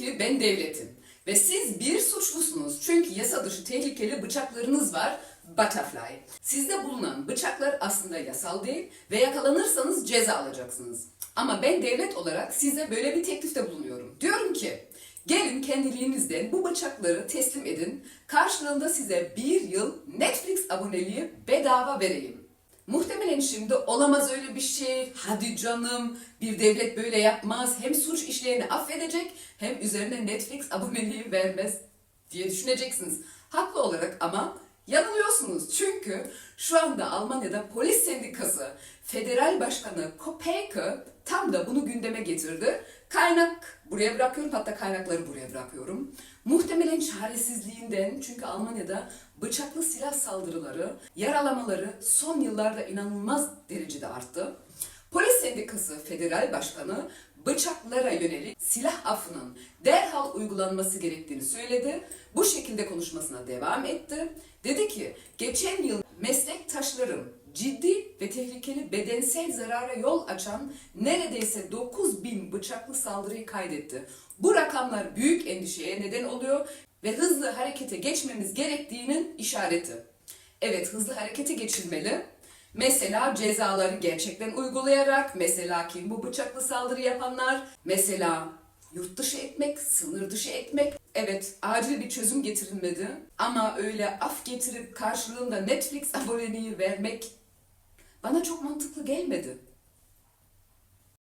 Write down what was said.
ki ben devletim ve siz bir suçlusunuz çünkü yasa dışı tehlikeli bıçaklarınız var Butterfly. Sizde bulunan bıçaklar aslında yasal değil ve yakalanırsanız ceza alacaksınız. Ama ben devlet olarak size böyle bir teklifte bulunuyorum. Diyorum ki gelin kendiliğinizden bu bıçakları teslim edin. Karşılığında size bir yıl Netflix aboneliği bedava vereyim. Muhtemelen şimdi olamaz öyle bir şey. Hadi canım bir devlet böyle yapmaz. Hem suç işleyeni affedecek hem üzerine Netflix aboneliği vermez diye düşüneceksiniz. Haklı olarak ama yanılıyorsunuz. Çünkü şu anda Almanya'da polis sendikası federal başkanı Kopeke tam da bunu gündeme getirdi. Kaynak buraya bırakıyorum hatta kaynakları buraya bırakıyorum. Muhtemelen çaresizliğinden çünkü Almanya'da bıçaklı silah saldırıları, yaralamaları son yıllarda inanılmaz derecede arttı. Polis Sendikası Federal Başkanı bıçaklara yönelik silah affının derhal uygulanması gerektiğini söyledi. Bu şekilde konuşmasına devam etti. Dedi ki geçen yıl meslektaşlarım ciddi ve tehlikeli bedensel zarara yol açan neredeyse 9 bin bıçaklı saldırıyı kaydetti. Bu rakamlar büyük endişeye neden oluyor ve hızlı harekete geçmemiz gerektiğinin işareti. Evet hızlı harekete geçilmeli. Mesela cezaları gerçekten uygulayarak, mesela kim bu bıçaklı saldırı yapanlar, mesela yurt dışı etmek, sınır dışı etmek. Evet acil bir çözüm getirilmedi ama öyle af getirip karşılığında Netflix aboneliği vermek çok mantıklı gelmedi.